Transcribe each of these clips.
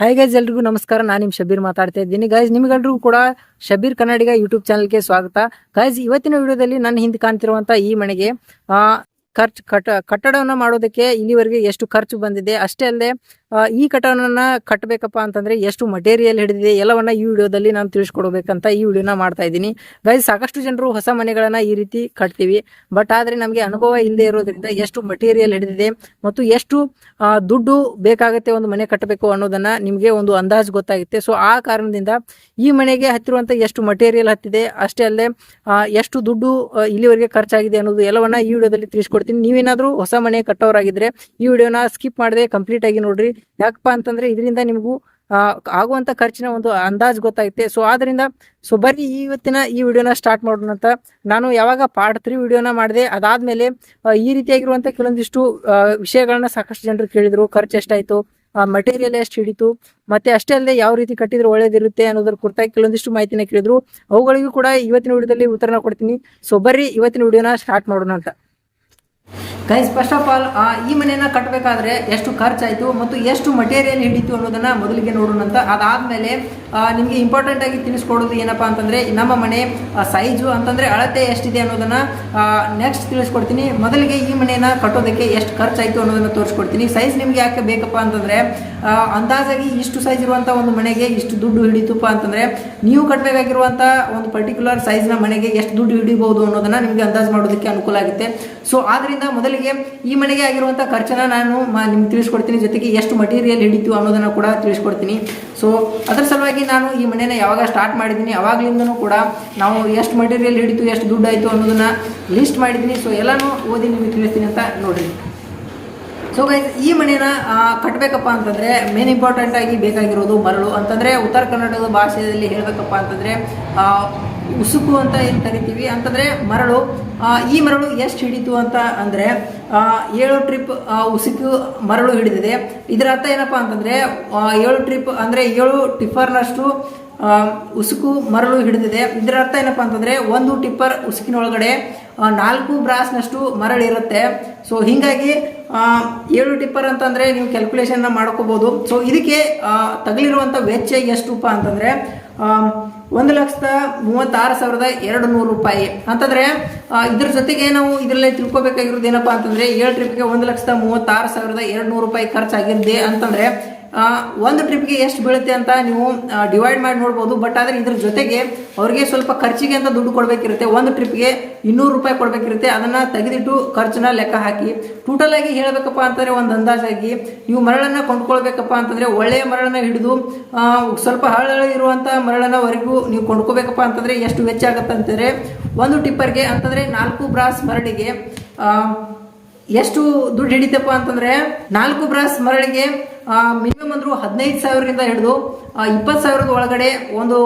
Hi guys ಎಲ್ರಿಗೂ ನಮಸ್ಕಾರ. ನಾನು ನಿಮ್ಮ ಶಬೀರ್ ಮಾತಾಡ್ತಾ ಇದ್ದೀನಿ. ಗೈಸ್ ನಿಮ್ಗೆಲ್ರಿಗೂ ಕೂಡ ಶಬೀರ್ ಕನ್ನಡಿಗ ಯೂಟ್ಯೂಬ್ ಚಾನಲ್ಗೆ ಸ್ವಾಗತ. ಗೈಸ್ ಇವತ್ತಿನ ವಿಡಿಯೋದಲ್ಲಿ ನನ್ನ ಹಿಂದೆ ಕಾಣ್ತಿರುವಂತ ಈ ಮನೆಗೆ, ಆ, ಖರ್ಚು ಕಟ್ಟ ಕಟ್ಟಡವನ್ನು ಮಾಡೋದಕ್ಕೆ ಇಲ್ಲಿವರೆಗೆ ಎಷ್ಟು ಖರ್ಚು ಬಂದಿದೆ, ಅಷ್ಟೇ ಅಲ್ಲದೆ ಈ ಕಟ್ಟಡವನ್ನ ಕಟ್ಟಬೇಕಪ್ಪ ಅಂತಂದ್ರೆ ಎಷ್ಟು ಮಟೀರಿಯಲ್ ಹಿಡಿದಿದೆ ಎಲ್ಲವನ್ನ ಈ ವಿಡಿಯೋದಲ್ಲಿ ನಾನು ತಿಳಿಸ್ಕೊಡ್ಬೇಕಂತ ಈ ವಿಡಿಯೋನ ಮಾಡ್ತಾ ಇದ್ದೀನಿ. ಗೈಸ್ ಸಾಕಷ್ಟು ಜನರು ಹೊಸ ಮನೆಗಳನ್ನ ಈ ರೀತಿ ಕಟ್ತೀವಿ. ಬಟ್ ಆದ್ರೆ ನಮಗೆ ಅನುಭವ ಇಲ್ಲದೆ ಇರೋದ್ರಿಂದ ಎಷ್ಟು ಮಟೀರಿಯಲ್ ಹಿಡಿದಿದೆ ಮತ್ತು ಎಷ್ಟು ದುಡ್ಡು ಬೇಕಾಗುತ್ತೆ ಒಂದು ಮನೆ ಕಟ್ಟಬೇಕು ಅನ್ನೋದನ್ನ ನಿಮಗೆ ಒಂದು ಅಂದಾಜು ಗೊತ್ತಾಗುತ್ತೆ. ಸೊ ಆ ಕಾರಣದಿಂದ ಈ ಮನೆಗೆ ಹತ್ತಿರುವಂಥ ಎಷ್ಟು ಮಟೀರಿಯಲ್ ಹತ್ತಿದೆ, ಅಷ್ಟೇ ಅಲ್ಲದೆ ಎಷ್ಟು ದುಡ್ಡು ಇಲ್ಲಿವರೆಗೆ ಖರ್ಚಾಗಿದೆ ಅನ್ನೋದು ಎಲ್ಲವನ್ನ ಈ ವಿಡಿಯೋದಲ್ಲಿ ತಿಳಿಸ್ಕೊಡ್ತೀನಿ. ನೀವೇನಾದರೂ ಹೊಸ ಮನೆ ಕಟ್ಟೋರಾಗಿದ್ರೆ ಈ ವಿಡಿಯೋನ ಸ್ಕಿಪ್ ಮಾಡದೆ ಕಂಪ್ಲೀಟ್ ಆಗಿ ನೋಡ್ರಿ. ಯಾಕಪ್ಪ ಅಂತಂದ್ರೆ ಇದರಿಂದ ನಿಮಗೂ ಆಗುವಂತ ಖರ್ಚಿನ ಒಂದು ಅಂದಾಜು ಗೊತ್ತಾಗುತ್ತೆ ಸೊ ಆದ್ರಿಂದ ಸೊ ಬರ್ರಿ ಇವತ್ತಿನ ಈ ವಿಡಿಯೋನ ಸ್ಟಾರ್ಟ್ ಮಾಡೋಣ ಅಂತ. ನಾನು ಯಾವಾಗ ಪಾರ್ಟ್ ತ್ರೀ ವಿಡಿಯೋನ ಮಾಡಿದೆ, ಅದಾದ್ಮೇಲೆ ಈ ರೀತಿಯಾಗಿರುವಂತ ಕೆಲವೊಂದಿಷ್ಟು ವಿಷಯಗಳನ್ನ ಸಾಕಷ್ಟು ಜನರು ಕೇಳಿದ್ರು. ಖರ್ಚು ಎಷ್ಟಾಯ್ತು ಮಟೀರಿಯಲ್ ಎಷ್ಟು ಹಿಡಿತು, ಮತ್ತೆ ಅಷ್ಟೇ ಅಲ್ಲದೆ ಯಾವ ರೀತಿ ಕಟ್ಟಿದ್ರೆ, ಒಳ್ಳೇದಿರುತ್ತೆ ಅನ್ನೋದ್ರ ಕುರಿತಾಗಿ ಕೆಲವೊಂದಿಷ್ಟು ಮಾಹಿತಿನ ಕೇಳಿದ್ರು. ಅವುಗಳಿಗೂ ಕೂಡ ಇವತ್ತಿನ ವಿಡಿಯೋದಲ್ಲಿ ಉತ್ತರನ ಕೊಡ್ತೀನಿ. ಸೊ ಬರ್ರಿ ಇವತ್ತಿನ ವಿಡಿಯೋನ ಸ್ಟಾರ್ಟ್ ಮಾಡೋಣ ಅಂತ. ಗೈಸ್ ಫಸ್ಟ್ ಆಫ್ ಆಲ್ ಈ ಮನೆಯನ್ನು ಕಟ್ಟಬೇಕಾದ್ರೆ ಎಷ್ಟು ಖರ್ಚಾಯಿತು ಮತ್ತು ಎಷ್ಟು ಮಟೀರಿಯಲ್ ಹಿಡಿತು ಅನ್ನೋದನ್ನು ಮೊದಲಿಗೆ ನೋಡೋಣ ಅಂತ. ಅದಾದಮೇಲೆ ನಿಮಗೆ ಇಂಪಾರ್ಟೆಂಟ್ ಆಗಿ ತಿಳಿಸ್ಕೊಡೋದು ಏನಪ್ಪಾ ಅಂತಂದರೆ, ನಮ್ಮ ಮನೆ ಸೈಜು ಅಂತಂದರೆ ಅಳತೆ ಎಷ್ಟಿದೆ ಅನ್ನೋದನ್ನು ನೆಕ್ಸ್ಟ್ ತಿಳಿಸ್ಕೊಡ್ತೀನಿ. ಮೊದಲಿಗೆ ಈ ಮನೆಯನ್ನು ಕಟ್ಟೋದಕ್ಕೆ ಎಷ್ಟು ಖರ್ಚಾಯಿತು ಅನ್ನೋದನ್ನು ತೋರಿಸ್ಕೊಡ್ತೀನಿ. ಸೈಜ್ ನಿಮ್ಗೆ ಯಾಕೆ ಬೇಕಪ್ಪ ಅಂತಂದರೆ ಅಂದಾಜಾಗಿ ಇಷ್ಟು ಸೈಜ್ ಇರುವಂಥ ಒಂದು ಮನೆಗೆ ಇಷ್ಟು ದುಡ್ಡು ಹಿಡಿತಪ್ಪ ಅಂತಂದರೆ, ನೀವು ಕಟ್ಟಬೇಕಾಗಿರುವಂಥ ಒಂದು ಪರ್ಟಿಕ್ಯುಲರ್ ಸೈಜ್ನ ಮನೆಗೆ ಎಷ್ಟು ದುಡ್ಡು ಹಿಡಿಬಹುದು ಅನ್ನೋದನ್ನು ನಿಮಗೆ ಅಂದಾಜು ಮಾಡೋದಕ್ಕೆ ಅನುಕೂಲ ಆಗುತ್ತೆ. ಸೊ ಆದ್ದರಿಂದ ಮೊದಲಿಗೆ ಈ ಮನೆಗೆ ಆಗಿರುವಂಥ ಖರ್ಚನ್ನ ನಾನು ನಿಮ್ಗೆ ತಿಳಿಸ್ಕೊಡ್ತೀನಿ. ಜೊತೆಗೆ ಎಷ್ಟು ಮಟೀರಿಯಲ್ ಹಿಡಿತು ಅನ್ನೋದನ್ನ ಕೂಡ ತಿಳಿಸ್ಕೊಡ್ತೀನಿ. ಸೊ ಅದರ ಸಲುವಾಗಿ ನಾನು ಈ ಮನೆನ ಯಾವಾಗ ಸ್ಟಾರ್ಟ್ ಮಾಡಿದ್ದೀನಿ, ಅವಾಗಲಿಂದನೂ ಕೂಡ ನಾವು ಎಷ್ಟು ಮಟೀರಿಯಲ್ ಹಿಡಿತು, ಎಷ್ಟು ದುಡ್ಡು ಆಯಿತು ಅನ್ನೋದನ್ನ ಲಿಸ್ಟ್ ಮಾಡಿದ್ದೀನಿ. ಸೊ ಎಲ್ಲನೂ ಓದಿ ನಿಮಗೆ ತಿಳಿಸ್ತೀನಿ ಅಂತ ನೋಡ್ರಿ. ಸೊ ಗೈಸ್ ಈ ಮನೆನ ಕಟ್ಟಬೇಕಪ್ಪ ಅಂತಂದರೆ ಮೇನ್ ಇಂಪಾರ್ಟೆಂಟ್ ಆಗಿ ಬೇಕಾಗಿರೋದು ಮರಳು. ಅಂತಂದ್ರೆ ಉತ್ತರ ಕನ್ನಡದ ಭಾಷೆಯಲ್ಲಿ ಹೇಳ್ಬೇಕಪ್ಪ ಅಂತಂದ್ರೆ ಉಸುಕು ಅಂತ ಏನು ಕರಿತೀವಿ ಅಂತಂದ್ರೆ ಮರಳು. ಈ ಮರಳು ಎಷ್ಟು ಹಿಡಿತು ಅಂತ ಅಂದರೆ ಏಳು ಟ್ರಿಪ್ ಉಸುಕು ಮರಳು ಹಿಡಿದಿದೆ. ಇದರ ಅರ್ಥ ಏನಪ್ಪಾ ಅಂತಂದ್ರೆ ಏಳು ಟ್ರಿಪ್ ಅಂದ್ರೆ ಏಳು ಟಿಫರ್ನಷ್ಟು ಉಸುಕು ಮರಳು ಹಿಡಿದಿದೆ. ಇದರ ಅರ್ಥ ಏನಪ್ಪಾ ಅಂತಂದ್ರೆ, ಒಂದು ಟಿಪ್ಪರ್ ಉಸುಕಿನೊಳಗಡೆ ನಾಲ್ಕು ಬ್ರಾಸ್ನಷ್ಟು ಮರಳು ಇರುತ್ತೆ. ಸೊ ಹಿಂಗಾಗಿ ಏಳು ಟಿಪ್ಪರ್ ಅಂತಂದರೆ ನೀವು ಕ್ಯಾಲ್ಕುಲೇಷನ್ ಮಾಡ್ಕೋಬಹುದು ಸೊ ಇದಕ್ಕೆ ತಗಲಿರುವಂಥ ವೆಚ್ಚ ಎಷ್ಟುಪ್ಪ ಅಂತಂದ್ರೆ ಒಂದು ಲಕ್ಷದ ಮೂವತ್ತಾರು ಸಾವಿರದ ಎರಡು ನೂರು ರೂಪಾಯಿ. ಅಂತಂದ್ರೆ ಇದ್ರ ಜೊತೆಗೆ ನಾವು ಇದರಲ್ಲಿ ತಿಳ್ಕೊಬೇಕಾಗಿರೋದು ಏನಪ್ಪಾ ಅಂತಂದ್ರೆ, ಏಳು ಟ್ರಿಪ್ಗೆ ಒಂದು ಲಕ್ಷದ ಮೂವತ್ತಾರು ಸಾವಿರದ ಎರಡು ನೂರು ರೂಪಾಯಿ ಖರ್ಚಾಗಿದೆ ಅಂತಂದ್ರೆ ಒಂದು ಟ್ರಿಪ್ಗೆ ಎಷ್ಟು ಬೀಳುತ್ತೆ ಅಂತ ನೀವು ಡಿವೈಡ್ ಮಾಡಿ ನೋಡ್ಬೋದು. ಬಟ್ ಆದರೆ ಇದ್ರ ಜೊತೆಗೆ ಅವ್ರಿಗೆ ಸ್ವಲ್ಪ ಖರ್ಚಿಗೆ ಅಂತ ದುಡ್ಡು ಕೊಡಬೇಕಿರುತ್ತೆ. ಒಂದು ಟ್ರಿಪ್ಗೆ ಇನ್ನೂರು ರೂಪಾಯಿ ಕೊಡಬೇಕಿರುತ್ತೆ. ಅದನ್ನು ತೆಗೆದಿಟ್ಟು ಖರ್ಚನ್ನ ಲೆಕ್ಕ ಹಾಕಿ. ಟೋಟಲ್ ಆಗಿ ಹೇಳಬೇಕಪ್ಪ ಅಂತಂದರೆ ಒಂದು ಅಂದಾಜಾಗಿ ನೀವು ಮರಳನ್ನು ಕೊಂಡ್ಕೊಳ್ಬೇಕಪ್ಪ ಅಂತಂದರೆ ಒಳ್ಳೆಯ ಮರಳನ್ನ ಹಿಡಿದು ಸ್ವಲ್ಪ ಹಳ್ಳ ಇರುವಂಥ ಮರಳನ್ನವರೆಗೂ ನೀವು ಕೊಂಡ್ಕೋಬೇಕಪ್ಪ ಅಂತಂದರೆ ಎಷ್ಟು ವೆಚ್ಚ ಆಗುತ್ತೆ ಅಂತಂದರೆ, ಒಂದು ಟಿಪ್ಪರ್ಗೆ ಅಂತಂದರೆ ನಾಲ್ಕು ಬ್ರಾಸ್ ಮರಳಿಗೆ ಎಷ್ಟು ದುಡ್ಡು ಹಿಡಿತಪ್ಪ ಅಂತಂದ್ರೆ ನಾಲ್ಕು ಬ್ರಾಸ್ ಮರಳಿಗೆ ಮಿನಿಮಮ್ ಅಂದ್ರೂ ಹದಿನೈದು ಸಾವಿರದಿಂದ ಹಿಡಿದು ಇಪ್ಪತ್ತು ಸಾವಿರದ ಒಳಗಡೆ ಒಂದು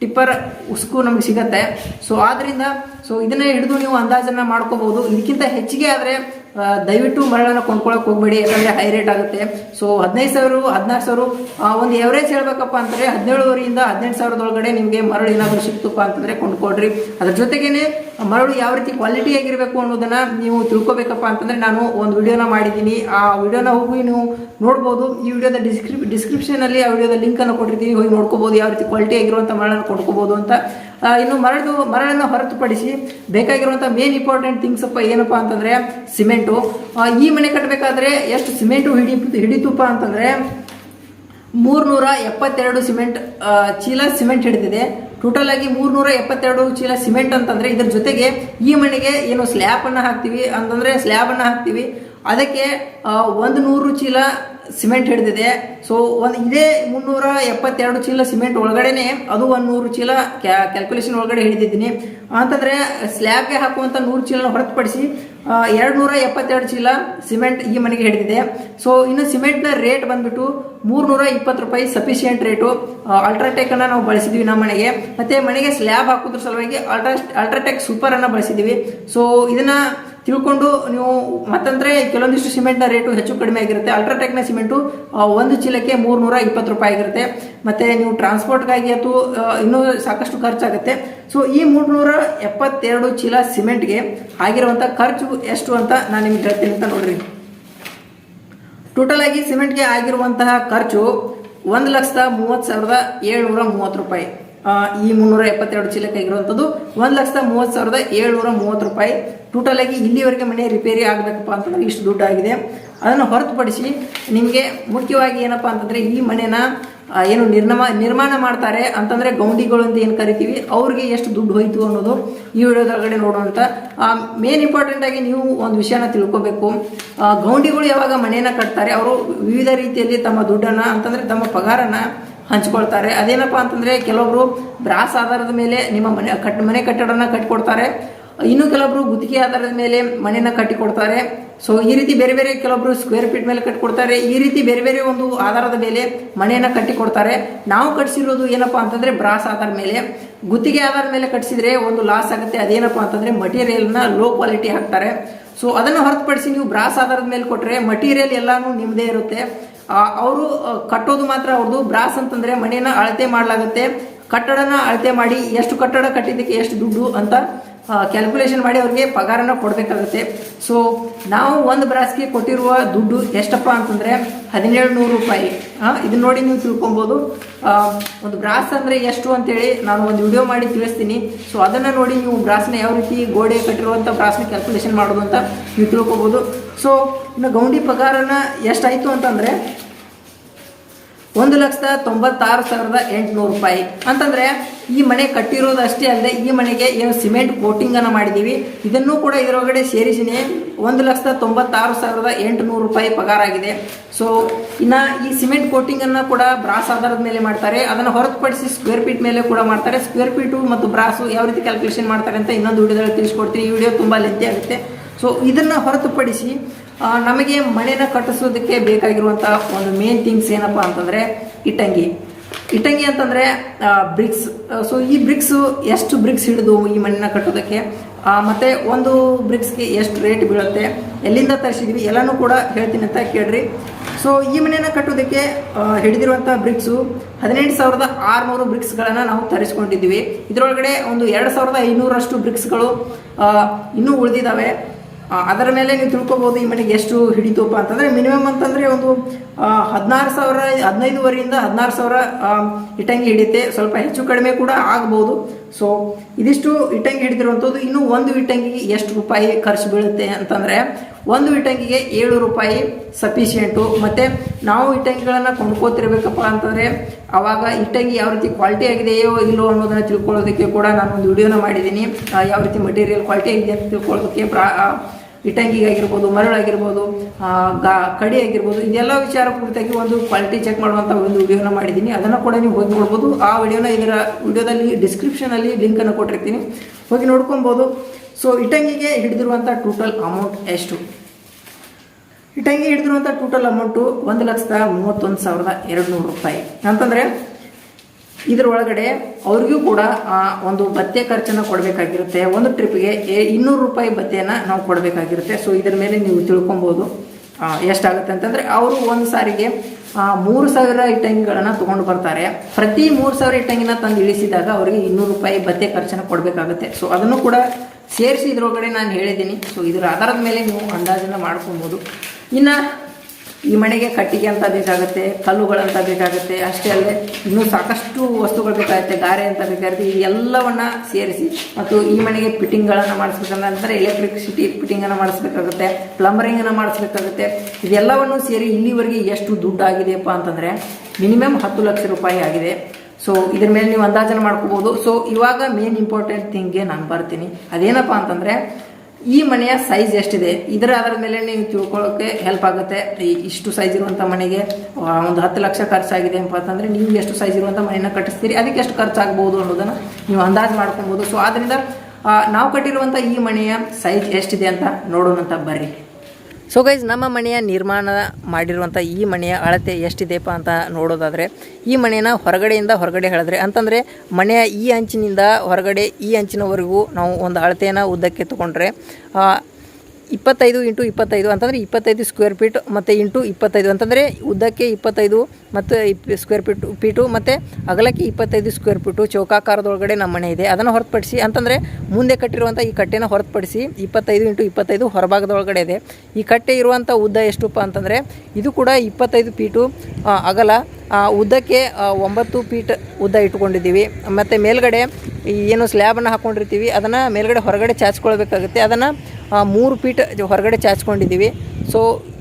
ಟಿಪ್ಪರ್ ಉಸುಕು ನಮಗೆ ಸಿಗತ್ತೆ. ಸೊ ಆದ್ರಿಂದ ಸೊ ಇದನ್ನ ಹಿಡಿದು ನೀವು ಅಂದಾಜನ್ನ ಮಾಡ್ಕೋಬಹುದು ಇದಕ್ಕಿಂತ ಹೆಚ್ಚಿಗೆ ಆದ್ರೆ ದಯವಿಟ್ಟು ಮರಳನ್ನ ಕೊಂಡ್ಕೊಳಕ್ ಹೋಗ್ಬೇಡಿ, ಯಾಕಂದ್ರೆ ಹೈ ರೇಟ್ ಆಗುತ್ತೆ. ಸೊ ಹದಿನೈದು ಸಾವಿರ, ಹದಿನಾರು ಸಾವಿರ ಒಂದು ಎವರೇಜ್ ಹೇಳ್ಬೇಕಪ್ಪ ಅಂದ್ರೆ ಹದಿನೇಳುವರೆಯಿಂದ ಹದಿನೆಂಟು ಸಾವಿರದೊಳಗಡೆ ನಿಮಗೆ ಮರಳು ಏನಾದರೂ ಸಿಕ್ತಪ್ಪ ಅಂತಂದ್ರೆ ಕೊಂಡ್ಕೊಳ್ರಿ ಅದ್ರ ಜೊತೆಗೇನೆ ಮರಳು ಯಾವ ರೀತಿ ಕ್ವಾಲಿಟಿ ಆಗಿರಬೇಕು ಅನ್ನೋದನ್ನ ನೀವು ತಿಳ್ಕೊಬೇಕಪ್ಪ ಅಂತಂದ್ರೆ ನಾನು ಒಂದು ವಿಡಿಯೋನ ಮಾಡಿದ್ದೀನಿ. ಆ ವಿಡಿಯೋನ ಹೋಗಿ ನೀವು ನೋಡ್ಬೋದು. ಈ ವಿಡಿಯೋದ ಡಿಸ್ಕ್ರಿಪ್ ಡಿಸ್ಕ್ರಿಪ್ಷನ್ ಅಲ್ಲಿ ಆ ವಿಡಿಯೋದ ಲಿಂಕ್ ಅನ್ನು ಕೊಟ್ಟಿರ್ತೀವಿ ಹೋಗಿ ನೋಡ್ಕೋಬಹುದು ಯಾವ ರೀತಿ ಕ್ವಾಲಿಟಿ ಆಗಿರುವಂತ ಮರಳನ್ನು ಕೊಂಡ್ಕೋಬಹುದು ಅಂತ. ಇನ್ನು ಮರಳು, ಮರಳನ್ನು ಹೊರತುಪಡಿಸಿ ಬೇಕಾಗಿರುವಂಥ ಮೇನ್ ಇಂಪಾರ್ಟೆಂಟ್ ಥಿಂಗ್ಸ್ ಅಪ್ಪ ಏನಪ್ಪಾ ಅಂತಂದ್ರೆ ಸಿಮೆಂಟು. ಈ ಮನೆ ಕಟ್ಟಬೇಕಾದ್ರೆ ಎಷ್ಟು ಸಿಮೆಂಟು ಹಿಡಿ ಹಿಡಿತುಪ್ಪ ಅಂತಂದರೆ ಮೂರ್ನೂರ ಎಪ್ಪತ್ತೆರಡು ಸಿಮೆಂಟ್ ಚೀಲ ಸಿಮೆಂಟ್ ಹಿಡಿದಿದೆ. ಟೋಟಲ್ ಆಗಿ ಮೂರ್ನೂರ ಎಪ್ಪತ್ತೆರಡು ಚೀಲ ಸಿಮೆಂಟ್ ಅಂತಂದ್ರೆ ಇದ್ರ ಜೊತೆಗೆ ಈ ಮನೆಗೆ ಏನು ಸ್ಲ್ಯಾಬ್ ಹಾಕ್ತೀವಿ ಅಂತಂದ್ರೆ ಸ್ಲ್ಯಾಬ್ ಅನ್ನ ಹಾಕ್ತಿವಿ. ಅದಕ್ಕೆ ಒಂದು ನೂರು ಚೀಲ ಸಿಮೆಂಟ್ ಹಿಡಿದಿದೆ. ಸೊ ಒಂದು ಇದೇ ಮುನ್ನೂರ ಎಪ್ಪತ್ತೆರಡು ಚೀಲ ಸಿಮೆಂಟ್ ಒಳಗಡೆನೆ ಅದು ಒಂದು ನೂರು ಚೀಲ ಕ್ಯಾಲ್ಕುಲೇಷನ್ ಒಳಗಡೆ ಹಿಡಿದಿದ್ದೀನಿ. ಅಂತಂದ್ರೆ, ಸ್ಲ್ಯಾಬ್ಗೆ ಹಾಕುವಂಥ ನೂರು ಚೀಲ ಹೊರತುಪಡಿಸಿ ಎರಡು ನೂರ ಎಪ್ಪತ್ತೆರಡು ಚೀಲ ಸಿಮೆಂಟ್ ಈ ಮನೆಗೆ ಹಿಡಿದಿದೆ. ಸೊ ಇನ್ನು ಸಿಮೆಂಟ್ನ ರೇಟ್ ಬಂದ್ಬಿಟ್ಟು ಮೂರ್ನೂರ ಇಪ್ಪತ್ತು ರೂಪಾಯಿ ಸಫಿಷಿಯೆಂಟ್ ರೇಟು ಅಲ್ಟ್ರಾಟೆಕ್ ಅನ್ನ ನಾವು ಬಳಸಿದ್ವಿ ನಮ್ಮ ಮನೆಗೆ. ಮತ್ತೆ ಮನೆಗೆ ಸ್ಲ್ಯಾಬ್ ಹಾಕೋದ್ರ ಸಲುವಾಗಿ ಅಲ್ಟ್ರಾ ಅಲ್ಟ್ರಾಟೆಕ್ ಸೂಪರ್ ಅನ್ನ ಬಳಸಿದ್ವಿ. ಸೊ ಇದನ್ನ ತಿಳ್ಕೊಂಡು ನೀವು ಮತ್ತಂದ್ರೆ ಕೆಲವೊಂದಿಷ್ಟು ಸಿಮೆಂಟ್ನ ರೇಟು ಹೆಚ್ಚು ಕಡಿಮೆ ಆಗಿರುತ್ತೆ. ಅಲ್ಟ್ರಾಟೆಕ್ನ ಸಿಮೆಂಟು ಒಂದು ಚೀಲಕ್ಕೆ ಮೂರ್ನೂರ ಇಪ್ಪತ್ತು ರೂಪಾಯಿ ಆಗಿರುತ್ತೆ. ಮತ್ತೆ ನೀವು ಟ್ರಾನ್ಸ್ಪೋರ್ಟ್ಗಾಗಿ ಅಥವಾ ಇನ್ನೂ ಸಾಕಷ್ಟು ಖರ್ಚಾಗುತ್ತೆ. ಸೊ ಈ ಮೂರ್ನೂರ ಎಪ್ಪತ್ತೆರಡು ಚೀಲ ಸಿಮೆಂಟ್ಗೆ ಆಗಿರುವಂಥ ಖರ್ಚು ಎಷ್ಟು ಅಂತ ನಾನು ನಿಮ್ಗೆ ಹೇಳ್ತೀನಿ ಅಂತ ನೋಡ್ರಿ. ಟೋಟಲ್ ಆಗಿ ಸಿಮೆಂಟ್ಗೆ ಆಗಿರುವಂತಹ ಖರ್ಚು ಒಂದು ಲಕ್ಷದ ಮೂವತ್ತು ಸಾವಿರದ ಏಳ್ನೂರ ಮೂವತ್ತು ರೂಪಾಯಿ. ಈ ಮುನ್ನೂರ ಎಪ್ಪತ್ತೆರಡು ಚೀಲಕ್ಕೆ ಆಗಿರುವಂಥದ್ದು ಒಂದು ಲಕ್ಷದ ಮೂವತ್ತು ಸಾವಿರದ ಏಳ್ನೂರ ಮೂವತ್ತು ರೂಪಾಯಿ. ಟೋಟಲ್ ಆಗಿ ಇಲ್ಲಿವರೆಗೆ ಮನೆ ರಿಪೇರಿ ಆಗಬೇಕಪ್ಪ ಅಂತಂದ್ರೆ ಇಷ್ಟು ದುಡ್ಡು ಆಗಿದೆ ಅದನ್ನು ಹೊರತುಪಡಿಸಿ ನಿಮಗೆ ಮುಖ್ಯವಾಗಿ ಏನಪ್ಪ ಅಂತಂದರೆ ಈ ಮನೆನ ಏನು ನಿರ್ಮ ನಿರ್ಮಾಣ ಮಾಡ್ತಾರೆ ಅಂತಂದರೆ ಗೌಂಡಿಗಳು ಅಂತ ಏನು ಕರಿತೀವಿ, ಅವ್ರಿಗೆ ಎಷ್ಟು ದುಡ್ಡು ಹೋಯಿತು ಅನ್ನೋದು ಈ ವಿಡಿಯೋದೊಳಗಡೆ ನೋಡುವಂಥ ಮೇನ್ ಇಂಪಾರ್ಟೆಂಟ್ ಆಗಿ ನೀವು ಒಂದು ವಿಷಯನ ತಿಳ್ಕೊಬೇಕು. ಗೌಂಡಿಗಳು ಯಾವಾಗ ಮನೆಯನ್ನು ಕಟ್ತಾರೆ, ಅವರು ವಿವಿಧ ರೀತಿಯಲ್ಲಿ ತಮ್ಮ ದುಡ್ಡನ್ನು ಅಂತಂದರೆ ತಮ್ಮ ಪಗಾರನ ಹಂಚ್ಕೊಳ್ತಾರೆ. ಅದೇನಪ್ಪ ಅಂತಂದರೆ ಕೆಲವೊಬ್ಬರು ಬ್ರಾಸ್ ಆಧಾರದ ಮೇಲೆ ನಿಮ್ಮ ಮನೆ ಕಟ್, ಮನೆ ಕಟ್ಟಡನ ಕಟ್ಟಿಕೊಡ್ತಾರೆ ಇನ್ನು ಕೆಲವೊಬ್ರು ಗುತ್ತಿಗೆ ಆಧಾರದ ಮೇಲೆ ಮನೆಯನ್ನು ಕಟ್ಟಿಕೊಡ್ತಾರೆ. ಸೊ ಈ ರೀತಿ ಬೇರೆ ಬೇರೆ ಕೆಲವೊಬ್ರು ಸ್ಕ್ವೇರ್ ಫೀಟ್ ಮೇಲೆ ಕಟ್ಟಿಕೊಡ್ತಾರೆ. ಈ ರೀತಿ ಬೇರೆ ಬೇರೆ ಒಂದು ಆಧಾರದ ಮೇಲೆ ಮನೆಯನ್ನು ಕಟ್ಟಿಕೊಡ್ತಾರೆ. ನಾವು ಕಟ್ಸಿರೋದು ಏನಪ್ಪಾ ಅಂತಂದ್ರೆ ಬ್ರಾಸ್ ಆಧಾರದ ಮೇಲೆ. ಗುತ್ತಿಗೆ ಆಧಾರದ ಮೇಲೆ ಕಟ್ಸಿದ್ರೆ ಒಂದು ಲಾಸ್ ಆಗುತ್ತೆ. ಅದೇನಪ್ಪ ಅಂತಂದ್ರೆ ಮಟೀರಿಯಲ್ನ ಲೋ ಕ್ವಾಲಿಟಿ ಹಾಕ್ತಾರೆ. ಸೊ ಅದನ್ನು ಹೊರತುಪಡಿಸಿ ನೀವು ಬ್ರಾಸ್ ಆಧಾರದ ಮೇಲೆ ಕೊಟ್ಟರೆ ಮಟೀರಿಯಲ್ ಎಲ್ಲಾನು ನಿಮ್ಮದೇ ಇರುತ್ತೆ. ಅವರು ಕಟ್ಟೋದು ಮಾತ್ರ ಅವ್ರದ್ದು ಬ್ರಾಸ್ ಅಂತಂದ್ರೆ ಮನೆಯನ್ನು ಅಳತೆ ಮಾಡಲಾಗುತ್ತೆ. ಕಟ್ಟಡನ ಅಳತೆ ಮಾಡಿ ಎಷ್ಟು ಕಟ್ಟಡ ಕಟ್ಟಿದ್ದಕ್ಕೆ ಎಷ್ಟು ದುಡ್ಡು ಅಂತ ಕ್ಯಾಲ್ಕುಲೇಷನ್ ಮಾಡಿ ಅವ್ರಿಗೆ ಪಗಾರನ ಕೊಡಬೇಕಾಗುತ್ತೆ. ಸೊ ನಾವು ಒಂದು ಬ್ರಾಸ್ಗೆ ಕೊಟ್ಟಿರುವ ದುಡ್ಡು ಎಷ್ಟಪ್ಪ ಅಂತಂದರೆ ಹದಿನೇಳು ನೂರು ರೂಪಾಯಿ ಇದನ್ನ ನೋಡಿ ನೀವು ತಿಳ್ಕೊಬೋದು. ಒಂದು ಬ್ರಾಸ್ ಅಂದರೆ ಎಷ್ಟು ಅಂತೇಳಿ ನಾನು ಒಂದು ವಿಡಿಯೋ ಮಾಡಿ ತಿಳಿಸ್ತೀನಿ. ಸೊ ಅದನ್ನು ನೋಡಿ ನೀವು ಬ್ರಾಸ್ನ ಯಾವ ರೀತಿ ಗೋಡೆ ಕಟ್ಟಿರುವಂಥ ಬ್ರಾಸ್ನ ಕ್ಯಾಲ್ಕುಲೇಷನ್ ಮಾಡೋದು ಅಂತ ನೀವು ತಿಳ್ಕೊಬೋದು. ಸೊ ಇನ್ನು ಗೌಂಡಿ ಪಗಾರನ ಎಷ್ಟಾಯಿತು ಅಂತಂದ್ರೆ ಒಂದು ಲಕ್ಷದ ತೊಂಬತ್ತಾರು ಸಾವಿರದ ಎಂಟುನೂರು ರೂಪಾಯಿ. ಅಂತಂದ್ರೆ, ಈ ಮನೆ ಕಟ್ಟಿರೋದು ಅಷ್ಟೇ ಅಲ್ಲದೆ, ಈ ಮನೆಗೆ ಏನು ಸಿಮೆಂಟ್ ಕೋಟಿಂಗ್ ಮಾಡಿದ್ದೀವಿ ಇದನ್ನು ಕೂಡ ಇದರೊಳಗಡೆ ಸೇರಿಸಿನೇ ಒಂದು ಲಕ್ಷದ ತೊಂಬತ್ತಾರು ಸಾವಿರದ ಎಂಟುನೂರು ರೂಪಾಯಿ ಪಗಾರ ಆಗಿದೆ. ಸೊ ಇನ್ನ ಈ ಸಿಮೆಂಟ್ ಕೋಟಿಂಗ್ ಅನ್ನ ಕೂಡ ಬ್ರಾಸ್ ಆಧಾರದ ಮೇಲೆ ಮಾಡ್ತಾರೆ. ಅದನ್ನು ಹೊರತುಪಡಿಸಿ ಸ್ಕ್ವೇರ್ ಫೀಟ್ ಮೇಲೆ ಕೂಡ ಮಾಡ್ತಾರೆ. ಸ್ಕ್ವೇರ್ ಫೀಟು ಮತ್ತು ಬ್ರಾಸು ಯಾವ ರೀತಿ ಕ್ಯಾಲ್ಕುಲೇಷನ್ ಮಾಡ್ತಾರೆ ಅಂತ ಇನ್ನೊಂದು ವಿಡಿಯೋದಲ್ಲಿ ತಿಳಿಸ್ಕೊಡ್ತೀನಿ. ಈ ವಿಡಿಯೋ ತುಂಬಾ ಲೆಂತಿ ಆಗುತ್ತೆ. ಸೊ ಇದನ್ನ ಹೊರತುಪಡಿಸಿ ನಮಗೆ ಮನೆನ ಕಟ್ಟಿಸೋದಕ್ಕೆ ಬೇಕಾಗಿರುವಂಥ ಒಂದು ಮೇನ್ ಥಿಂಗ್ಸ್ ಏನಪ್ಪ ಅಂತಂದರೆ ಇಟ್ಟಂಗಿ. ಇಟ್ಟಂಗಿ ಅಂತಂದರೆ ಬ್ರಿಕ್ಸ್ ಸೊ ಈ ಬ್ರಿಕ್ಸ್ ಎಷ್ಟು ಬ್ರಿಕ್ಸ್ ಹಿಡಿದು ಈ ಮನೆನ ಕಟ್ಟೋದಕ್ಕೆ? ಮತ್ತು ಒಂದು ಬ್ರಿಕ್ಸ್ಗೆ ಎಷ್ಟು ರೇಟ್ ಬೀಳುತ್ತೆ? ಎಲ್ಲಿಂದ ತರಿಸಿದ್ವಿ? ಎಲ್ಲನೂ ಕೂಡ ಹೇಳ್ತೀನಿ ಅಂತ ಕೇಳ್ರಿ. ಸೊ ಈ ಮನೆಯನ್ನು ಕಟ್ಟೋದಕ್ಕೆ ಹಿಡಿದಿರುವಂಥ ಬ್ರಿಕ್ಸು ಹದಿನೆಂಟು ಸಾವಿರದ ಆರುನೂರು ಬ್ರಿಕ್ಸ್ಗಳನ್ನು ನಾವು ತರಿಸ್ಕೊಂಡಿದ್ದೀವಿ. ಇದರೊಳಗಡೆ ಒಂದು ಎರಡು ಸಾವಿರದ ಐನೂರಷ್ಟು ಬ್ರಿಕ್ಸ್ಗಳು ಇನ್ನೂ ಉಳಿದಿದ್ದಾವೆ. ಅದರ ಮೇಲೆ ನೀವು ತಿಳ್ಕೊಬೋದು ಈ ಮನೆಗೆ ಎಷ್ಟು ಹಿಡಿತೋಪ್ಪ ಅಂತಂದ್ರೆ ಮಿನಿಮಮ್ ಅಂತಂದ್ರೆ ಒಂದು ಹದಿನಾರು ಸಾವಿರ, ಹದಿನೈದುವರೆಯಿಂದ ಹದಿನಾರು ಸಾವಿರ ಇಟ್ಟಂಗಿ ಹಿಡಿಯುತ್ತೆ. ಸ್ವಲ್ಪ ಹೆಚ್ಚು ಕಡಿಮೆ ಕೂಡ ಆಗ್ಬೋದು. ಸೊ ಇದಿಷ್ಟು ಇಟ್ಟಂಗಿ ಹಿಡಿದಿರುವಂಥದ್ದು ಇನ್ನು ಒಂದು ಇಟ್ಟಂಗಿಗೆ ಎಷ್ಟು ರೂಪಾಯಿ ಖರ್ಚು ಬೀಳುತ್ತೆ ಅಂತಂದ್ರೆ ಒಂದು ಇಟ್ಟಂಗಿಗೆ ಏಳು ರೂಪಾಯಿ ಸಫಿಶಿಯೆಂಟು ಮತ್ತೆ ನಾವು ಇಟ್ಟಂಗಿಗಳನ್ನು ಕೊಂಡ್ಕೋತಿರ್ಬೇಕಪ್ಪ ಅಂತಂದ್ರೆ ಆವಾಗ ಇಟ್ಟಂಗಿ ಯಾವ ರೀತಿ ಕ್ವಾಲಿಟಿ ಆಗಿದೆಯೋ ಇಲ್ಲೋ ಅನ್ನೋದನ್ನ ತಿಳ್ಕೊಳ್ಳೋದಕ್ಕೆ ಕೂಡ ನಾನು ಒಂದು ವಿಡಿಯೋನ ಮಾಡಿದ್ದೀನಿ. ಯಾವ ರೀತಿ ಮಟೀರಿಯಲ್ ಕ್ವಾಲಿಟಿ ಆಗಿದೆ ಅಂತ ತಿಳ್ಕೊಳ್ಳೋದಕ್ಕೆ ಬ್ರಾ ಆ, ಇಟ್ಟಂಗಿಗಾಗಿರ್ಬೋದು ಮರಳಾಗಿರ್ಬೋದು ಗಾ ಕಡಿ ಆಗಿರ್ಬೋದು ಇದೆಲ್ಲ ವಿಚಾರ ಕುರಿತಾಗಿ ಒಂದು ಕ್ವಾಲಿಟಿ ಚೆಕ್ ಮಾಡುವಂಥ ಒಂದು ವಿಡಿಯೋನ ಮಾಡಿದ್ದೀನಿ. ಅದನ್ನು ಕೂಡ ನೀವು ಹೋಗಿ ನೋಡ್ಬೋದು ಆ ವಿಡಿಯೋನ ಇದರ ವಿಡಿಯೋದಲ್ಲಿ ಡಿಸ್ಕ್ರಿಪ್ಷನಲ್ಲಿ ಲಿಂಕನ್ನು ಕೊಟ್ಟಿರ್ತೀನಿ. ಹೋಗಿ ನೋಡ್ಕೊಬೋದು ಸೊ ಇಟ್ಟಂಗಿಗೆ ಹಿಡಿದಿರುವಂಥ ಟೋಟಲ್ ಅಮೌಂಟ್ ಎಷ್ಟು? ಇಟಂಗಿ ಹಿಡಿದಿರುವಂಥ ಟೋಟಲ್ ಅಮೌಂಟು ಒಂದು ಲಕ್ಷದ ಮೂವತ್ತೊಂದು ಸಾವಿರದ ಎರಡು ನೂರು ರೂಪಾಯಿ. ಅಂತಂದರೆ ಇದರ ಒಳಗಡೆ ಅವ್ರಿಗೂ ಕೂಡ ಒಂದು ಭತ್ತೆ ಖರ್ಚನ್ನು ಕೊಡಬೇಕಾಗಿರುತ್ತೆ. ಒಂದು ಟ್ರಿಪ್ಗೆ ಇನ್ನೂರು ರೂಪಾಯಿ ಭತ್ತೆಯನ್ನು ನಾವು ಕೊಡಬೇಕಾಗಿರುತ್ತೆ. ಸೊ ಇದರ ಮೇಲೆ ನೀವು ತಿಳ್ಕೊಬೋದು ಆ, ಎಷ್ಟಾಗುತ್ತೆ ಅಂತಂದರೆ ಅವರು ಒಂದು ಸಾರಿಗೆ ಮೂರು ಸಾವಿರ ಇಟ್ಟಂಗಿಗಳನ್ನ ತೊಗೊಂಡು ಬರ್ತಾರೆ. ಪ್ರತಿ ಮೂರು ಸಾವಿರ ಇಟ್ಟಂಗಿನ ತಂದು ಇಳಿಸಿದಾಗ ಅವರಿಗೆ ಇನ್ನೂರು ರೂಪಾಯಿ ಭತ್ತೆ ಖರ್ಚನ್ನು ಕೊಡಬೇಕಾಗುತ್ತೆ. ಸೊ ಅದನ್ನು ಕೂಡ ಸೇರಿಸಿ ಇದ್ರೊಳಗಡೆ ನಾನು ಹೇಳಿದ್ದೀನಿ. ಸೊ ಇದರ ಆಧಾರದ ಮೇಲೆ ನೀವು ಅಂದಾಜನ್ನು ಮಾಡ್ಕೊಬೋದು. ಇನ್ನು ಈ ಮನೆಗೆ ಕಟ್ಟಿಗೆ ಅಂತ ಬೇಕಾಗುತ್ತೆ ಕಲ್ಲುಗಳಂತ ಬೇಕಾಗುತ್ತೆ, ಅಷ್ಟೇ ಅಲ್ಲದೆ ಇನ್ನೂ ಸಾಕಷ್ಟು ವಸ್ತುಗಳು ಬೇಕಾಗುತ್ತೆ, ಗಾರೆ ಅಂತ ಬೇಕಾಗುತ್ತೆ, ಈ ಎಲ್ಲವನ್ನ ಸೇರಿಸಿ ಮತ್ತು ಈ ಮನೆಗೆ ಫಿಟ್ಟಿಂಗ್ಗಳನ್ನು ಮಾಡಿಸ್ಬೇಕಂದ್ರೆ ಎಲೆಕ್ಟ್ರಿಸಿಟಿ ಫಿಟ್ಟಿಂಗನ್ನು ಮಾಡಿಸ್ಬೇಕಾಗುತ್ತೆ ಪ್ಲಂಬರಿಂಗನ್ನು ಮಾಡಿಸ್ಬೇಕಾಗುತ್ತೆ. ಇದೆಲ್ಲವನ್ನು ಸೇರಿ ಇಲ್ಲಿವರೆಗೆ ಎಷ್ಟು ದುಡ್ಡು ಆಗಿದೆಯಪ್ಪ ಅಂತಂದರೆ ಮಿನಿಮಮ್ ಹತ್ತು ಲಕ್ಷ ರೂಪಾಯಿ ಆಗಿದೆ. ಸೊ ಇದ್ರ ಮೇಲೆ ನೀವು ಅಂದಾಜನ ಮಾಡ್ಕೋಬೋದು ಸೊ ಇವಾಗ ಮೇನ್ ಇಂಪಾರ್ಟೆಂಟ್ ಥಿಂಗ್ಗೆ ನಾನು ಬರ್ತೀನಿ. ಅದೇನಪ್ಪ ಅಂತಂದ್ರೆ ಈ ಮನೆಯ ಸೈಜ್ ಎಷ್ಟಿದೆ? ಇದರ ಅದರ ಮೇಲೆ ನೀವು ತಿಳ್ಕೊಳ್ಳೋಕೆ ಹೆಲ್ಪ್ ಆಗುತ್ತೆ. ಇಷ್ಟು ಸೈಜ್ ಇರುವಂಥ ಮನೆಗೆ ಒಂದು ಹತ್ತು ಲಕ್ಷ ಖರ್ಚಾಗಿದೆ ಅಂತ ಅಂತಂದರೆ ನೀವು ಎಷ್ಟು ಸೈಜ್ ಇರುವಂಥ ಮನೆಯನ್ನು ಕಟ್ಟಿಸ್ತೀರಿ? ಅದಕ್ಕೆ ಎಷ್ಟು ಖರ್ಚಾಗ್ಬೋದು ಅನ್ನೋದನ್ನು ನೀವು ಅಂದಾಜು ಮಾಡ್ಕೊಬೋದು. ಸೊ ಆದ್ದರಿಂದ ನಾವು ಕಟ್ಟಿರುವಂಥ ಈ ಮನೆಯ ಸೈಜ್ ಎಷ್ಟಿದೆ ಅಂತ ನೋಡೋಣಂತ ಬರ್ರಿ. ಸೊ ಗೈಸ್ ನಮ್ಮ ಮನೆಯ ನಿರ್ಮಾಣ ಮಾಡಿರುವಂಥ ಈ ಮನೆಯ ಅಳತೆ ಎಷ್ಟಿದೆಯಪ್ಪ ಅಂತ ನೋಡೋದಾದರೆ, ಈ ಮನೆಯನ್ನು ಹೊರಗಡೆಯಿಂದ ಹೊರಗಡೆ ಹೇಳಿದ್ರೆ, ಅಂತಂದರೆ ಮನೆಯ ಈ ಅಂಚಿನಿಂದ ಹೊರಗಡೆ ಈ ಅಂಚಿನವರೆಗೂ ನಾವು ಒಂದು ಅಳತೆಯನ್ನು ಉದ್ದಕ್ಕೆ ತಗೊಂಡ್ರೆ ಇಪ್ಪತ್ತೈದು ಇಂಟು ಇಪ್ಪತ್ತೈದು ಅಂತಂದರೆ ಇಪ್ಪತ್ತೈದು ಸ್ಕ್ವೇರ್ ಫೀಟ್ ಮತ್ತು ಇಂಟು ಇಪ್ಪತ್ತೈದು ಅಂತಂದರೆ ಉದ್ದಕ್ಕೆ ಇಪ್ಪತ್ತೈದು ಮತ್ತು ಇಪ್ ಸ್ಕ್ವೇರ್ ಫೀಟ್ ಫೀಟು ಮತ್ತು ಅಗಲಕ್ಕೆ ಇಪ್ಪತ್ತೈದು ಸ್ಕ್ವೇರ್ ಫೀಟು ಚೌಕಾಕಾರದೊಳಗಡೆ ನಮ್ಮ ಮನೆ ಇದೆ. ಅದನ್ನು ಹೊರತುಪಡಿಸಿ ಅಂತಂದರೆ ಮುಂದೆ ಕಟ್ಟಿರುವಂಥ ಈ ಕಟ್ಟೆನ ಹೊರತುಪಡಿಸಿ ಇಪ್ಪತ್ತೈದು ಇಂಟು ಇಪ್ಪತ್ತೈದು ಹೊರಭಾಗದೊಳಗಡೆ ಇದೆ. ಈ ಕಟ್ಟೆ ಇರುವಂಥ ಉದ್ದ ಎಷ್ಟುಪ್ಪ ಅಂತಂದರೆ ಇದು ಕೂಡ ಇಪ್ಪತ್ತೈದು ಫೀಟು ಅಗಲ ಉದ್ದಕ್ಕೆ ಒಂಬತ್ತು ಫೀಟ್ ಉದ್ದ ಇಟ್ಕೊಂಡಿದ್ದೀವಿ. ಮತ್ತು ಮೇಲ್ಗಡೆ ಏನು ಸ್ಲ್ಯಾಬನ್ನು ಹಾಕ್ಕೊಂಡಿರ್ತೀವಿ ಅದನ್ನು ಮೇಲ್ಗಡೆ ಹೊರಗಡೆ ಚಾಚ್ಕೊಳ್ಬೇಕಾಗುತ್ತೆ. ಅದನ್ನು ಮೂರು ಫೀಟ್ ಹೊರಗಡೆ ಚಾಚ್ಕೊಂಡಿದ್ದೀವಿ. ಸೊ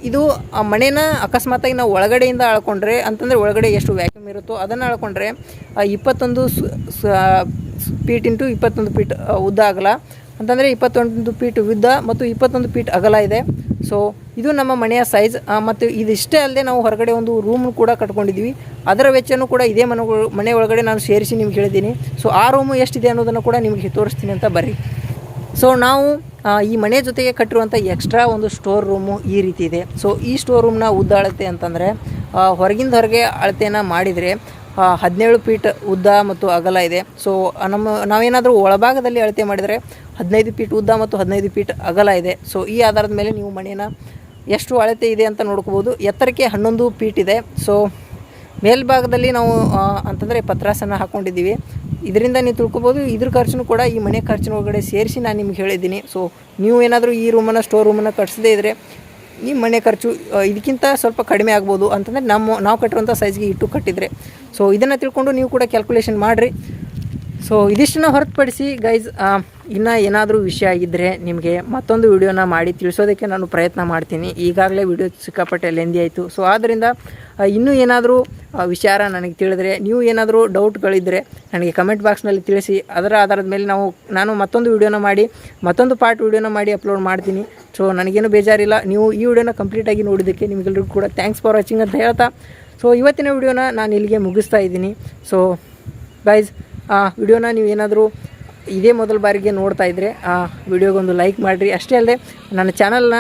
ಇದು, ಆ ಮನೆನ ಅಕಸ್ಮಾತಾಗಿ ನಾವು ಒಳಗಡೆಯಿಂದ ಅಳ್ಕೊಂಡ್ರೆ ಅಂತಂದರೆ ಒಳಗಡೆ ಎಷ್ಟು ವ್ಯಾಕ್ಯೂಮ್ ಇರುತ್ತೋ ಅದನ್ನು ಅಳ್ಕೊಂಡ್ರೆ ಇಪ್ಪತ್ತೊಂದು ಫೀಟ್ ಇಂಟು ಇಪ್ಪತ್ತೊಂದು ಫೀಟ್ ಉದ್ದ ಆಗಲ್ಲ. ಅಂತಂದರೆ ಇಪ್ಪತ್ತೊಂದು ಫೀಟ್ ಉದ್ದ ಮತ್ತು ಇಪ್ಪತ್ತೊಂದು ಫೀಟ್ ಅಗಲ ಇದೆ. ಸೊ ಇದು ನಮ್ಮ ಮನೆಯ ಸೈಜ್ ಮತ್ತು ಇದಿಷ್ಟೇ ಅಲ್ಲದೆ ನಾವು ಹೊರಗಡೆ ಒಂದು ರೂಮ್ ಕೂಡ ಕಟ್ಕೊಂಡಿದ್ವಿ ಅದರ ವೆಚ್ಚನೂ ಕೂಡ ಇದೇ ಮನೆ ಮನೆ ಒಳಗಡೆ ನಾನು ಸೇರಿಸಿ ನಿಮ್ಗೆ ಹೇಳಿದ್ದೀನಿ. ಸೊ ಆ ರೂಮು ಎಷ್ಟಿದೆ ಅನ್ನೋದನ್ನು ಕೂಡ ನಿಮಗೆ ತೋರಿಸ್ತೀನಿ ಅಂತ ಬರ್ರಿ. ಸೊ ನಾವು ಈ ಮನೆ ಜೊತೆಗೆ ಕಟ್ಟಿರುವಂಥ ಎಕ್ಸ್ಟ್ರಾ ಒಂದು ಸ್ಟೋರ್ ರೂಮು ಈ ರೀತಿ ಇದೆ. ಸೊ ಈ ಸ್ಟೋರ್ ರೂಮ್ನ ಉದ್ದ ಅಳತೆ ಅಂತಂದರೆ ಹೊರಗಿಂದ ಹೊರಗೆ ಅಳತೆಯನ್ನು ಮಾಡಿದರೆ ಹದಿನೇಳು ಫೀಟ್ ಉದ್ದ ಮತ್ತು ಅಗಲ ಇದೆ. ಸೊ ನಮ್ಮ ನಾವೇನಾದರೂ ಒಳಭಾಗದಲ್ಲಿ ಅಳತೆ ಮಾಡಿದರೆ ಹದಿನೈದು ಫೀಟ್ ಉದ್ದ ಮತ್ತು ಹದಿನೈದು ಫೀಟ್ ಅಗಲ ಇದೆ. ಸೊ ಈ ಆಧಾರದ ಮೇಲೆ ನೀವು ಮನೆಯನ್ನು ಎಷ್ಟು ಅಳತೆ ಇದೆ ಅಂತ ನೋಡ್ಕೋಬೋದು. ಎತ್ತರಕ್ಕೆ ಹನ್ನೊಂದು ಫೀಟ್ ಇದೆ. ಸೊ ಮೇಲ್ಭಾಗದಲ್ಲಿ ನಾವು ಅಂತಂದರೆ ಪತ್ರಾಸನ ಹಾಕ್ಕೊಂಡಿದ್ದೀವಿ ಇದರಿಂದ ನೀವು ತಿಳ್ಕೊಬೋದು, ಇದ್ರ ಖರ್ಚು ಕೂಡ ಈ ಮನೆ ಖರ್ಚಿನ ಒಳಗಡೆ ಸೇರಿಸಿ ನಾನು ನಿಮ್ಗೆ ಹೇಳಿದ್ದೀನಿ. ಸೊ ನೀವು ಏನಾದರೂ ಈ ರೂಮನ್ನು ಸ್ಟೋರ್ ರೂಮನ್ನು ಕಟ್ಸದೇ ಇದ್ದರೆ ಈ ಮನೆ ಖರ್ಚು ಇದಕ್ಕಿಂತ ಸ್ವಲ್ಪ ಕಡಿಮೆ ಆಗ್ಬೋದು. ಅಂತಂದರೆ ನಮ್ಮ, ನಾವು ಕಟ್ಟಿರುವಂಥ ಸೈಜ್ಗೆ ಇಟ್ಟು ಕಟ್ಟಿದರೆ. ಸೊ ಇದನ್ನು ತಿಳ್ಕೊಂಡು ನೀವು ಕೂಡ ಕ್ಯಾಲ್ಕುಲೇಷನ್ ಮಾಡಿರಿ. ಸೊ ಇದಿಷ್ಟನ್ನ ಹೊರತುಪಡಿಸಿ ಗೈಸ್ ಇನ್ನು ಏನಾದರೂ ವಿಷಯ ಆಗಿದ್ದರೆ ನಿಮಗೆ ಮತ್ತೊಂದು ವಿಡಿಯೋನ ಮಾಡಿ ತಿಳಿಸೋದಕ್ಕೆ ನಾನು ಪ್ರಯತ್ನ ಮಾಡ್ತೀನಿ. ಈಗಾಗಲೇ ವಿಡಿಯೋ ಸಿಕ್ಕಾಪಟ್ಟೆ ಲೆಂದಿ ಆಯಿತು. ಸೊ ಆದ್ದರಿಂದ ಇನ್ನೂ ಏನಾದರೂ ವಿಚಾರ ನನಗೆ ತಿಳಿದ್ರೆ, ನೀವು ಏನಾದರೂ ಡೌಟ್ಗಳಿದ್ದರೆ ನನಗೆ ಕಮೆಂಟ್ ಬಾಕ್ಸ್ನಲ್ಲಿ ತಿಳಿಸಿ, ಅದರ ಆಧಾರದ ಮೇಲೆ ನಾವು, ನಾನು ಮತ್ತೊಂದು ವಿಡಿಯೋನ ಮಾಡಿ, ಮತ್ತೊಂದು ಪಾರ್ಟ್ ವಿಡಿಯೋನ ಮಾಡಿ ಅಪ್ಲೋಡ್ ಮಾಡ್ತೀನಿ. ಸೊ ನನಗೇನು ಬೇಜಾರಿಲ್ಲ. ನೀವು ಈ ವಿಡಿಯೋನ ಕಂಪ್ಲೀಟಾಗಿ ನೋಡಿದ್ದಕ್ಕೆ ನಿಮಗೆಲ್ಲರಿಗೂ ಕೂಡ ಥ್ಯಾಂಕ್ಸ್ ಫಾರ್ ವಾಚಿಂಗ್ ಅಂತ ಹೇಳ್ತಾ. ಸೊ ಇವತ್ತಿನ ವಿಡಿಯೋನ ನಾನು ಇಲ್ಲಿಗೆ ಮುಗಿಸ್ತಾ ಇದ್ದೀನಿ. ಸೊ ಗೈಸ್ ಆ, ವಿಡಿಯೋನ ನೀವು ಏನಾದರೂ ಇದೇ ಮೊದಲ ಬಾರಿಗೆ ನೋಡ್ತಾ ಇದ್ದರೆ ಆ ವಿಡಿಯೋಗೊಂದು ಲೈಕ್ ಮಾಡಿರಿ. ಅಷ್ಟೇ ಅಲ್ಲದೆ ನನ್ನ ಚಾನಲ್ನ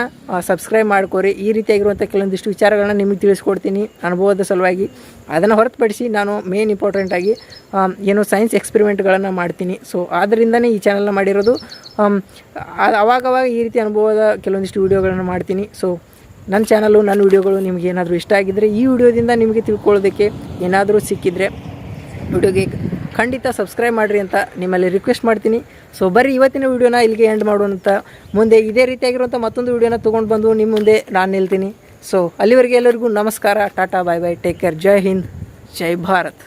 ಸಬ್ಸ್ಕ್ರೈಬ್ ಮಾಡ್ಕೋರಿ. ಈ ರೀತಿಯಾಗಿರುವಂಥ ಕೆಲವೊಂದಿಷ್ಟು ವಿಚಾರಗಳನ್ನ ನಿಮಗೆ ತಿಳಿಸ್ಕೊಡ್ತೀನಿ ಅನುಭವದ ಸಲುವಾಗಿ. ಅದನ್ನು ಹೊರತುಪಡಿಸಿ ನಾನು ಮೇನ್ ಇಂಪಾರ್ಟೆಂಟಾಗಿ ಏನು ಸೈನ್ಸ್ ಎಕ್ಸ್ಪೆರಿಮೆಂಟ್ಗಳನ್ನು ಮಾಡ್ತೀನಿ. ಸೊ ಆದ್ದರಿಂದನೇ ಈ ಚಾನಲ್ನ ಮಾಡಿರೋದು ಅವಾಗವಾಗ ಈ ರೀತಿ ಅನುಭವದ ಕೆಲವೊಂದಿಷ್ಟು ವಿಡಿಯೋಗಳನ್ನು ಮಾಡ್ತೀನಿ. ಸೊ ನನ್ನ ಚಾನಲು ನನ್ನ ವಿಡಿಯೋಗಳು ನಿಮಗೆ ಏನಾದರೂ ಇಷ್ಟ ಆಗಿದ್ದರೆ ಈ ವಿಡಿಯೋದಿಂದ ನಿಮಗೆ ತಿಳ್ಕೊಳ್ಳೋದಕ್ಕೆ ಏನಾದರೂ ಸಿಕ್ಕಿದರೆ, ವಿಡಿಯೋಗೆ ಖಂಡಿತ ಸಬ್ಸ್ಕ್ರೈಬ್ ಮಾಡಿರಿ ಅಂತ ನಿಮ್ಮಲ್ಲಿ ರಿಕ್ವೆಸ್ಟ್ ಮಾಡ್ತೀನಿ. ಸೊ ಬರೀ ಇವತ್ತಿನ ವಿಡಿಯೋನ ಇಲ್ಲಿಗೆ ಎಂಡ್ ಮಾಡೋಣ ಮುಂದೆ ಇದೇ ರೀತಿಯಾಗಿರುವಂಥ ಮತ್ತೊಂದು ವಿಡಿಯೋನ ತೊಗೊಂಡು ಬಂದು ನಿಮ್ಮ ಮುಂದೆ ನಾನು ನಿಲ್ತೀನಿ. ಸೊ ಅಲ್ಲಿವರೆಗೆ ಎಲ್ಲರಿಗೂ ನಮಸ್ಕಾರ, tata bye bye take care ಜೈ ಹಿಂದ್, ಜೈ ಭಾರತ್.